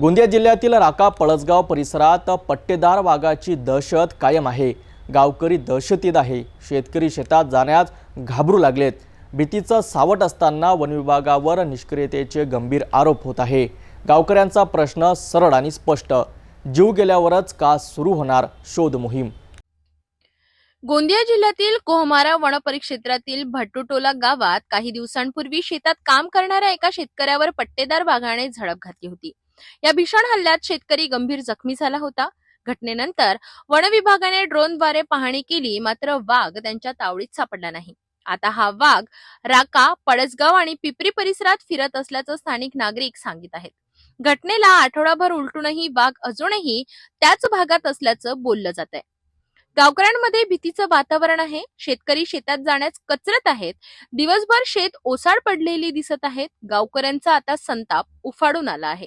गोंदिया जिल्ह्यातील राका पळसगाव परिसरात पट्टेदार वाघाची दहशत कायम आहे. गावकरी दहशतीत आहे. शेतकरी शेतात जाण्यास घाबरू लागलेत. भीतीचं सावट असताना वनविभागावर निष्क्रियतेचे गंभीर आरोप होत आहे. गावकऱ्यांचा प्रश्न सरळ आणि स्पष्ट. जीव गेल्यावरच का सुरू होणार शोध मोहीम. गोंदिया जिल्ह्यातील कोहमारा वनपरिक्षेत्रातील भट्टुटोला गावात काही दिवसांपूर्वी शेतात काम करणाऱ्या एका शेतकऱ्यावर पट्टेदार वाघाने झडप घातली होती. या भीषण हल्ल्यात शेतकरी गंभीर जखमी झाला होता. घटनेनंतर वन विभागाने ड्रोनद्वारे पाहणी केली मात्र वाघ त्यांच्या तावडीत सापडला नाही. आता हा वाघ राका पळसगाव आणि पिपरी परिसरात फिरत असल्याचं स्थानिक नागरिक सांगित आहेत. घटनेला आठवडाभर उलटूनही वाघ अजूनही त्याच भागात असल्याचं बोललं जात आहे गावकऱ्यांमध्ये भीतीचं वातावरण आहे. शेतकरी शेतात जाण्यास कचरत आहेत. दिवसभर शेत ओसाड पडलेली दिसत आहेत. गावकऱ्यांचा आता संताप उफाडून आला आहे.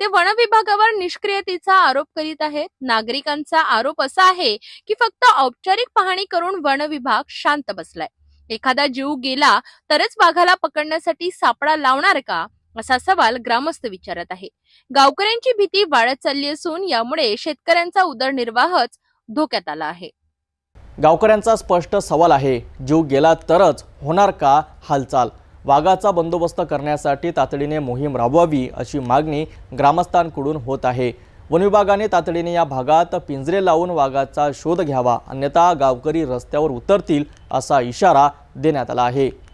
ते वन विभागावर निष्क्रियतेचा आरोप करीत आहेत. नागरिकांचा आरोप असा आहे की फक्त औपचारिक पाहणी करून वन विभाग शांत बसलाय. एखादा जीव गेला तरच वाघाला पकडण्यासाठी सापळा लावणार का? असा सवाल ग्रामस्थ विचारत आहे. गावकऱ्यांची भीती वाढत चालली असून यामुळे शेतकऱ्यांचा उदरनिर्वाहच धोक्यात आला आहे. गावकऱ्यांचा स्पष्ट सवाल आहे जीव गेला तरच होणार का हालचाल? वाघाचा बंदोबस्त करण्यासाठी तातडीने मोहीम राबवावी अशी मागणी ग्रामस्थांकडून होत आहे. वनविभागाने तातडीने या भागात पिंजरे लावून वाघाचा शोध घ्यावा अन्यथा गावकरी रस्त्यावर उतरतील असा इशारा देण्यात आला आहे.